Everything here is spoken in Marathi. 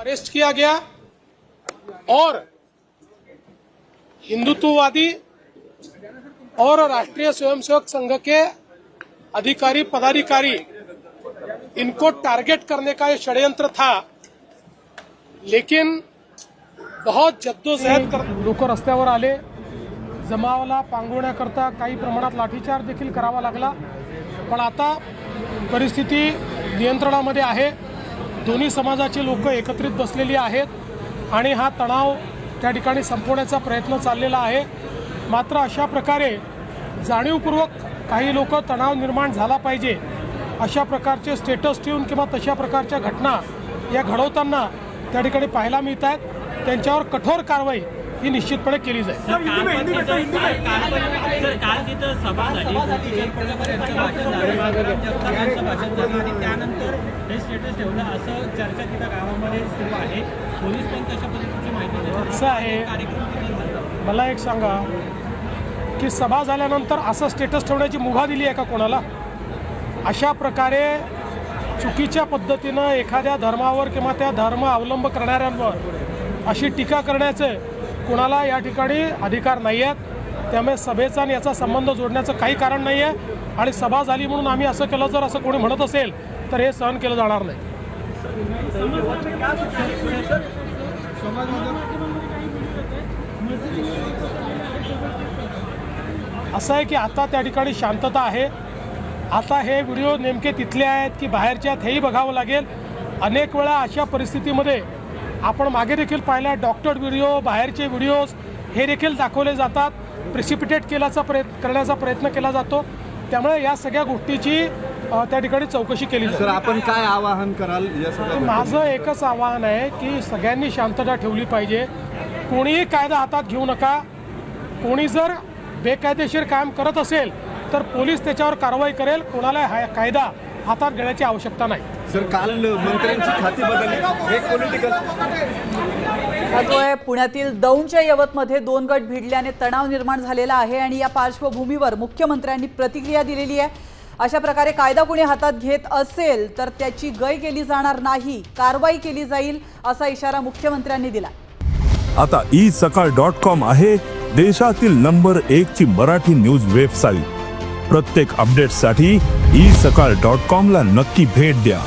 अरेस्ट किया गया और हिंदुत्ववादी और राष्ट्रीय स्वयंसेवक संघ के अधिकारी, पदाधिकारी इनको टारगेट करने का ये षड्यंत्र था। लेकिन बहुत जद्दोजहद कर लोक रस्त्यावर आले, जमावाला पांगवण्याकरता काही प्रमाणात लाठीचार्ज देखील करावा लागला. पण आता परिस्थिती नियंत्रणामध्ये आहे. दोन्ही समाजाची लोक एकत्रित बसलेली आहेत आणि हा तणाव त्या ठिकाणी संपवण्याचा प्रयत्न चाललेला आहे. मात्र अशा प्रकारे जाणीवपूर्वक काही लोक तणाव निर्माण झाला पाहिजे. अशा प्रकारचे स्टेटस ठेवून किंवा तशा प्रकारच्या घटना या घडवताना त्या ठिकाणी पाहायला मिळत आहेत त्यांच्यावर कठोर कारवाई ही निश्चितपणे केली जाईल. सभा झाली हे स्टेटस ठेवलं असं चर्चा तिथं गावामध्ये सुरू आहे. पोलीस पण तशा पद्धतीची माहिती असं आहे. मला एक सांगा की सभा झाल्यानंतर असं स्टेटस ठेवण्याची मुभा दिली आहे का कोणाला? अशा प्रकारे चुकीच्या पद्धतीनं एखाद्या धर्मावर किंवा त्या धर्म अवलंब करणाऱ्यांवर अशी टीका करण्याचे कोणाला या ठिकाणी अधिकार नाही आहेत त्यामुळे सभेचा आणि याचा संबंध जोडण्याचं काही कारण नाही आहे आणि सभा झाली म्हणून आम्ही असं केलं जर असं कोणी म्हणत असेल तर हे सहन केलं जाणार नाही. असं आहे की आता त्या ठिकाणी शांतता आहे. आता हे व्हिडिओ नेमके तिथले आहेत की बाहेरचे आहेत हेही बघावं लागेल. अनेक वेळा अशा परिस्थितीमध्ये आपण मागे देखील पाहिला डॉक्टर व्हिडिओ बाहेरचे व्हिडिओज हे देखील दाखवले जातात. प्रेसिपिटेट केल्याचा प्रयत्न करण्याचा प्रयत्न केला जातो. त्यामुळे या सगळ्या गोष्टीची त्या ठिकाणी चौकशी केली सर आपण काय आवाहन कराल माझं एकच आवाहन आहे की सगळ्यांनी शांतता ठेवली पाहिजे. कोणीही कायदा हातात घेऊ नका. कोणी जर बेकायदेशीर काम करत असेल तर पोलीस त्याच्यावर कारवाई करेल. कोणाला हा कायदा हातात घेण्याची आवश्यकता नाही. सर काल मंत्र्यांची खाती बदलली. एक पॉलिटिकल पाहतोय पुण्यातील दौंडच्या यवतमध्ये दोन गट भिडल्याने तणाव निर्माण झालेला आहे आणि या पार्श्वभूमीवर मुख्यमंत्र्यांनी प्रतिक्रिया दिलेली आहे. अशा प्रकारे कायदा कोणी हातात घेत असेल तर त्याची गय केली जाणार नाही कारवाई केली जाईल असा इशारा मुख्यमंत्र्यांनी दिला आता ई सकाळ डॉट कॉम आहे देशातील नंबर एक ची मराठी न्यूज वेबसाईट. प्रत्येक अपडेटसाठी ई सकाळ डॉट कॉम ला नक्की भेट द्या.